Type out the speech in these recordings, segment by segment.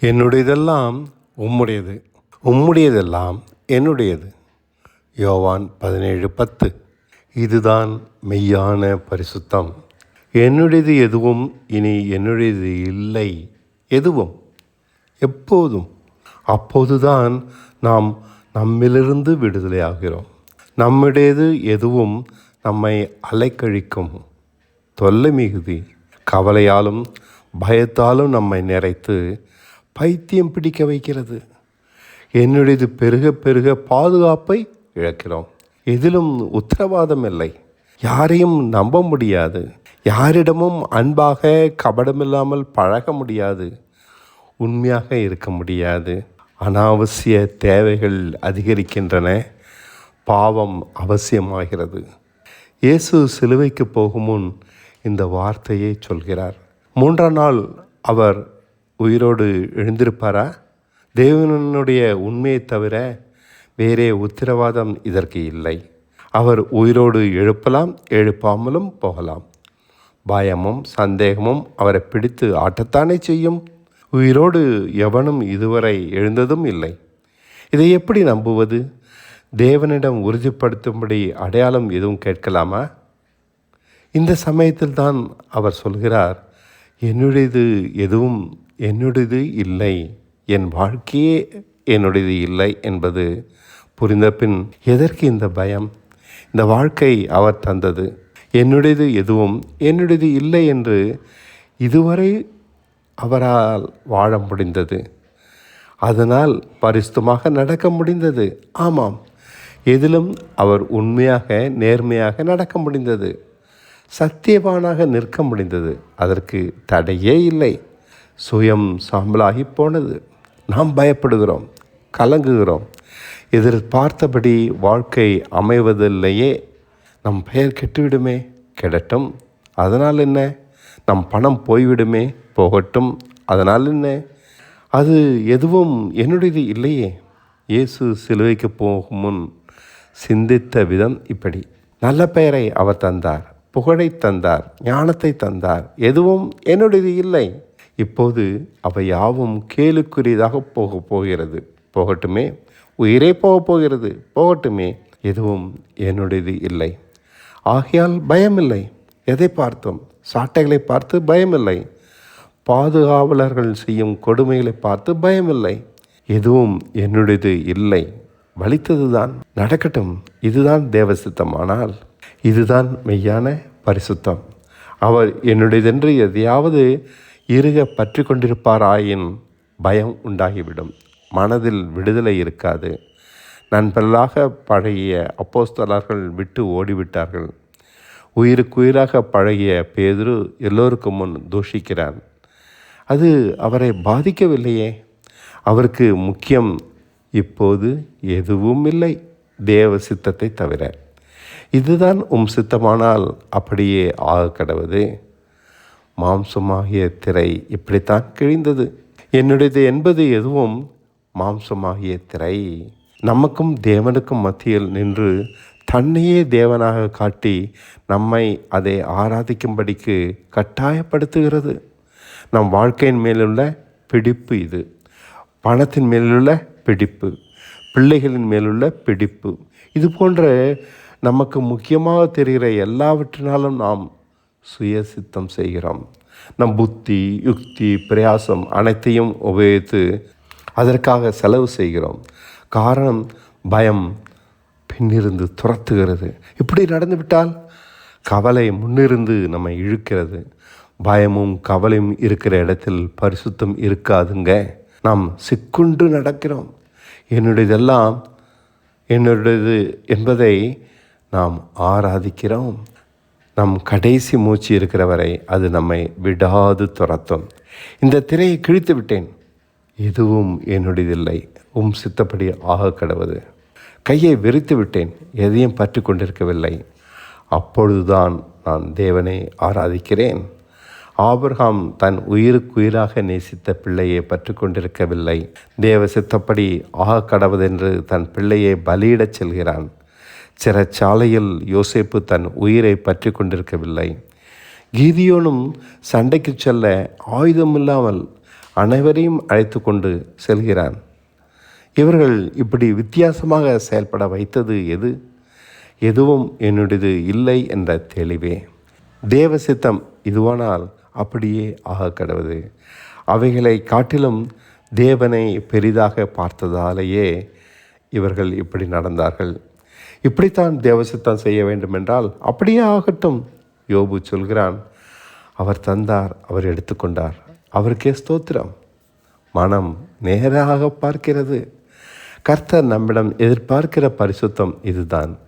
என்னுடையதெல்லாம் உம்முடையது. உம்முடையதெல்லாம் என்னுடையது. யோவான் பதினேழு பத்து. இதுதான் மெய்யான பரிசுத்தம். என்னுடையது எதுவும் இனி என்னுடையது இல்லை. எதுவும்? எப்போதும். அப்போதுதான் நாம் நம்மிலிருந்து விடுதலையாகிறோம். நம்முடையது எதுவும் நம்மை அலைக்கழிக்கும். தொல்லை மிகுதி. கவலையாலும் பயத்தாலும் நம்மை நிறைத்து பைத்தியம் பிடிக்க வைக்கிறது. என்னுடையது பெருக பெருக பாதுகாப்பை இழக்கிறோம். எதிலும் உத்தரவாதம் இல்லை. யாரையும் நம்ப முடியாது. யாரிடமும் அன்பாக கபடமில்லாமல் பழக முடியாது. உண்மையாக இருக்க முடியாது. அனாவசிய தேவைகள் அதிகரிக்கின்றன. பாவம் அவசியமாகிறது. இயேசு சிலுவைக்கு போகும் முன் இந்த வார்த்தையை சொல்கிறார். மூன்றாம் நாள் அவர் உயிரோடு எழுந்திருப்பாரா? தேவனுடைய உண்மையை தவிர வேறே உத்தரவாதம் இதற்கு இல்லை. அவர் உயிரோடு எழுப்பலாம் எழுப்பாமலும் போகலாம். பயமும் சந்தேகமும் அவரை பிடித்து ஆட்டத்தானே செய்யும்? உயிரோடு எவனும் இதுவரை எழுந்ததும் இல்லை. இதை எப்படி நம்புவது? தேவனிடம் உறுதிப்படுத்தும்படி அடையாளம் எதுவும் கேட்கலாமா? இந்த சமயத்தில் தான் அவர் சொல்கிறார் என்னுடையது எதுவும் என்னுடையது இல்லை. என் வாழ்க்கையே என்னுடையது இல்லை என்பது புரிந்த பின் எதற்கு இந்த பயம்? இந்த வாழ்க்கை அவர் தந்தது. என்னுடையது எதுவும் என்னுடையது இல்லை என்று இதுவரை அவரால் வாழ முடிந்தது. அதனால் பரிசுத்தமாக நடக்க முடிந்தது. ஆமாம் எதிலும் அவர் உண்மையாக நேர்மையாக நடக்க முடிந்தது. சத்தியவானாக நிற்க முடிந்தது. அதற்கு தடையே இல்லை. சுயம் சாம்பலாகி போனது. நாம் பயப்படுகிறோம் கலங்குகிறோம். எதிர்பார்த்தபடி வாழ்க்கை அமைவதில்லையே. நம் பெயர் கெட்டுவிடுமே கெடட்டும். அதனால் என்ன? நம் பணம் போய்விடுமே போகட்டும். அதனால் என்ன? அது எதுவும் என்னுடையது இல்லையே. இயேசு சிலுவைக்கு போகும் முன் சிந்தித்த விதம் இப்படி. நல்ல பெயரை அவர் தந்தார் புகழை தந்தார் ஞானத்தை தந்தார். எதுவும் என்னுடையது இல்லை. இப்போது அவை யாவும் கேளுக்குரியதாக போக போகிறது. போகட்டுமே உயிரே போக போகிறது. போகட்டுமே எதுவும் என்னுடையது இல்லை. ஆகையால் பயமில்லை. எதை பார்த்தோம்? சாட்டைகளை பார்த்து பயமில்லை. பாதுகாவலர்கள் செய்யும் கொடுமைகளை பார்த்து பயமில்லை. எதுவும் என்னுடையது இல்லை. வலித்ததுதான். நடக்கட்டும். இதுதான் தேவசித்தமானால். இதுதான் மெய்யான பரிசுத்தம். அவர் என்னுடையதென்று எதையாவது இருக பற்றி கொண்டிருப்பாராயின் பயம் உண்டாகிவிடும். மனதில் விடுதலை இருக்காது. நண்பர்களாக பழகிய அப்போஸ்தலர்கள் விட்டு ஓடிவிட்டார்கள். உயிருக்குயிராக பழகிய பேதுரு எல்லோருக்கும் முன் தூஷிக்கிறான். அது அவரை பாதிக்கவில்லையே? அவருக்கு முக்கியம் இப்போது எதுவும் இல்லை தேவ சித்தத்தை தவிர. இதுதான் உம் சித்தமானால் அப்படியே ஆக கடவுது மாம்சமாகிய திரை இப்படித்தான் கிழிந்தது. என்னுடையது என்பது எதுவும் மாம்சமாகிய திரை. நமக்கும் தேவனுக்கும் மத்தியில் நின்று தன்னையே தேவனாக காட்டி நம்மை அதை ஆராதிக்கும்படிக்கு கட்டாயப்படுத்துகிறது. நம் வாழ்க்கையின் மேலுள்ள பிடிப்பு இது. பணத்தின் மேலுள்ள பிடிப்பு. பிள்ளைகளின் மேலுள்ள பிடிப்பு. இது போன்ற நமக்கு முக்கியமாக தெரிகிற எல்லாவற்றினாலும் நாம் சுயசித்தம் செய்கிறோம் நம் புத்தி யுக்தி பிரயாசம் அனைத்தையும் உபயோகித்து அதற்காக செலவு செய்கிறோம். காரணம் பயம் பின்னிருந்து துரத்துகிறது. இப்படி நடந்துவிட்டால் கவலை முன்னிருந்து நம்மை இழுக்கிறது. பயமும் கவலையும் இருக்கிற இடத்தில் பரிசுத்தம் இருக்காதுங்க. நாம் சிக்குண்டு நடக்கிறோம். என்னுடையதெல்லாம் என்னுடையது என்பதை நாம் ஆராதிக்கிறோம். நம் கடைசி மூச்சு இருக்கிற வரை அது நம்மை விடாது துரத்தும். இந்த திரையை கிழித்து விட்டேன். எதுவும் என்னுடையதில்லை. உம் சித்தப்படி ஆக கடவுது. கையை விரித்து விட்டேன். எதையும் பற்றி கொண்டிருக்கவில்லை. அப்பொழுதுதான் நான் தேவனை ஆராதிக்கிறேன். ஆபிரகாம் தன் உயிருக்குயிராக நேசித்த பிள்ளையை பற்றி கொண்டிருக்கவில்லை. தேவ சித்தப்படி ஆக கடவுதென்று தன் பிள்ளையை பலியிடச் செல்கிறான். சிறைச்சாலையில் யோசேப்பு தன் உயிரை பற்றி கொண்டிருக்கவில்லை. கீதியோனும் சண்டைக்கு செல்ல ஆயுதமில்லாமல் அனைவரையும் அழைத்து கொண்டு செல்கிறான். இவர்கள் இப்படி வித்தியாசமாக செயல்பட வைத்தது எது? எதுவும் என்னுடையது இல்லை என்ற தெளிவே. தேவ சித்தம் இதுவானால் அப்படியே ஆக கடவுது. அவைகளை காட்டிலும் தேவனை பெரிதாக பார்த்ததாலேயே இவர்கள் இப்படி நடந்தார்கள். இப்படித்தான் தேவசித்தம் செய்ய வேண்டுமென்றால் அப்படியே ஆகட்டும் யோபு சொல்கிறான். அவர் தந்தார் அவர் எடுத்துக்கொண்டார். அவருக்கே ஸ்தோத்திரம். மனம் நேராக பார்க்கிறது. கர்த்தர் நம்மிடம் எதிர்பார்க்கிற பரிசுத்தம் இதுதான்.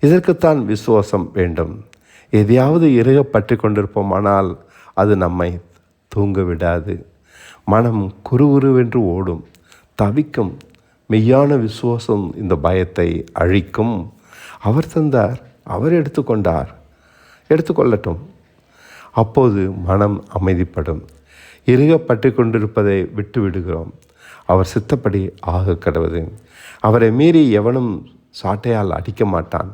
இதற்குத்தான் விசுவாசம் வேண்டும். எதையாவது இறுக பற்றி கொண்டிருப்போமானால் அது நம்மை தூங்க விடாது மனம் குறுகுருவென்று ஓடும் தவிக்கும் மெய்யான விசுவாசம் இந்த பயத்தை அழிக்கும். அவர் தந்தார் அவர் எடுத்துக்கொண்டார். எடுத்துக்கொள்ளட்டும். அப்போது மனம் அமைதிப்படும். இறுக பற்றி கொண்டிருப்பதை விட்டு விடுகிறோம். அவர் சித்தப்படி ஆக கடவுது அவரை மீறி எவனும் சாட்டையால் அடிக்க மாட்டான்.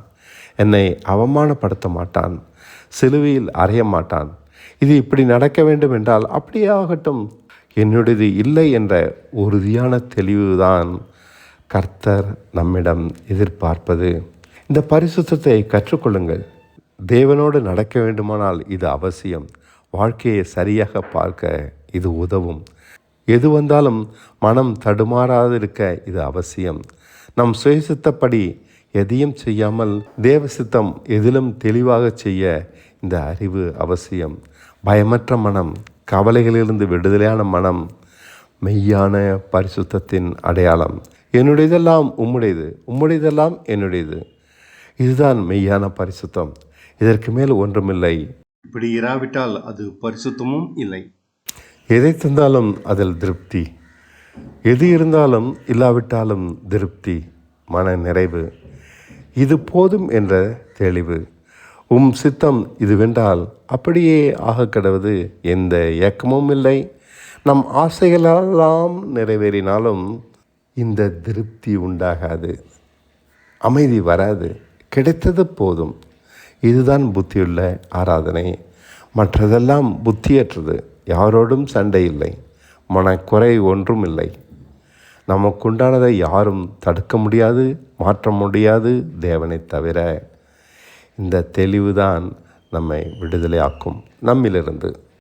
என்னை அவமானப்படுத்த மாட்டான். சிலுவையில் அறைய மாட்டான். இது இப்படி நடக்க வேண்டும் என்றால் அப்படியே ஆகட்டும் என்னுடையது இல்லை என்ற உறுதியான தெளிவுதான் கர்த்தர் நம்மிடம் எதிர்பார்ப்பது. இந்த பரிசுத்தத்தை கற்றுக்கொள்ளுங்கள். தேவனோடு நடக்க வேண்டுமானால் இது அவசியம். வாழ்க்கையை சரியாக பார்க்க இது உதவும். எது வந்தாலும் மனம் தடுமாறாதிருக்க இது அவசியம். நம் சுயசித்தப்படி எதையும் செய்யாமல் தேவ சித்தம் எதிலும் தெளிவாக செய்ய இந்த அறிவு அவசியம். பயமற்ற மனம் கவலைகளிலிருந்து விடுதலையான மனம் மெய்யான பரிசுத்தத்தின் அடையாளம். என்னுடையதெல்லாம் உம்முடையது உம்முடையதெல்லாம் என்னுடையது. இதுதான் மெய்யான பரிசுத்தம். இதற்கு மேல் ஒன்றுமில்லை. இப்படி இராவிட்டால் அது பரிசுத்தமும் இல்லை. எதை தந்தாலும் அதில் திருப்தி. எது இருந்தாலும் இல்லாவிட்டாலும் திருப்தி. மன நிறைவு. இது போதும் என்ற தெளிவு. உம் சித்தம் இதுவென்றால் அப்படியே ஆக கடவுது எந்த ஏக்கமும் இல்லை. நம் ஆசைகளெல்லாம் நிறைவேறினாலும் இந்த திருப்தி உண்டாகாது. அமைதி வராது. கிடைத்தது போதும். இதுதான் புத்தியுள்ள ஆராதனை. மற்றதெல்லாம் புத்தியற்றது. யாரோடும் சண்டை இல்லை. மனக்குறை ஒன்றும் இல்லை. நமக்குண்டானதை யாரும் தடுக்க முடியாது மாற்ற முடியாது தேவனை தவிர. இந்த தெளிவுதான் நம்மை விடுதலையாக்கும். நம்மிலிருந்து